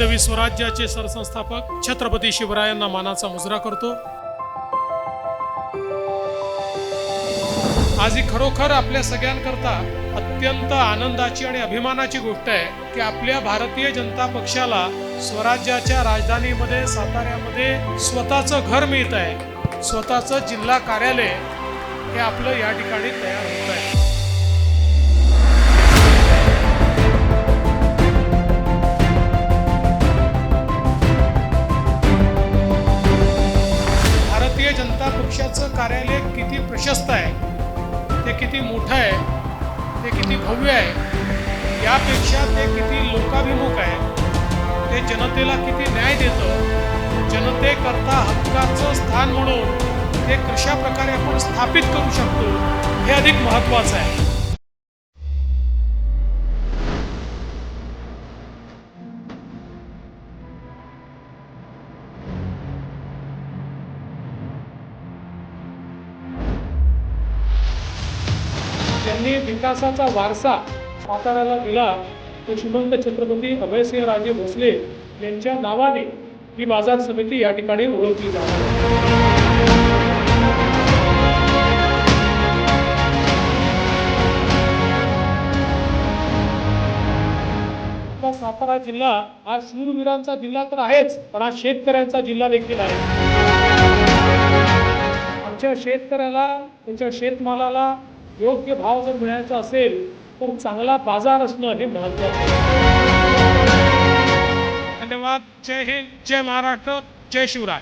मी स्वराज्याचे सरसंस्थापक छत्रपती शिवरायांना मानाचा मुजरा करतो. आज ही खरोखर आपल्या सगळ्यांकरता अत्यंत आनंदाची आणि अभिमानाची गोष्ट आहे की आपल्या भारतीय जनता पक्षाला स्वराज्याच्या राजधानीमध्ये साताऱ्यामध्ये स्वतःचं घर मिळत आहे स्वतःचं जिल्हा कार्यालय हे आपलं या ठिकाणी तयार होत आहे जनता कार्यालय किती प्रशस्त आहे ते किती मोठं आहे ते किती भव्य आहे यापेक्षा ते किती लोकाभिमुख आहे ते जनतेला किती न्याय देतं जनतेकरता हक्काचं स्थान म्हणून ते कशा प्रकारे आपण स्थापित करू शकतो हे अधिक महत्त्वाचं आहे. त्यांनी विकासाचा वारसा साताऱ्याला दिला. तो श्रीमंत छत्रपती अभयसिंह राजे भोसले यांच्या नावाने ही बाजार समिती या ठिकाणी ओळखली जाणार सातारा जिल्हा हा शूरवीरांचा जिल्हा तर आहेच पण हा शेतकऱ्यांचा जिल्हा देखील आहे. आमच्या शेतकऱ्याला त्यांच्या शेतमालाला योग्य भाव जर मिळायचा असेल तर चांगला बाजार असणं हे महत्वाचं धन्यवाद. जय हिंद. जय महाराष्ट्र. जय शिवराय.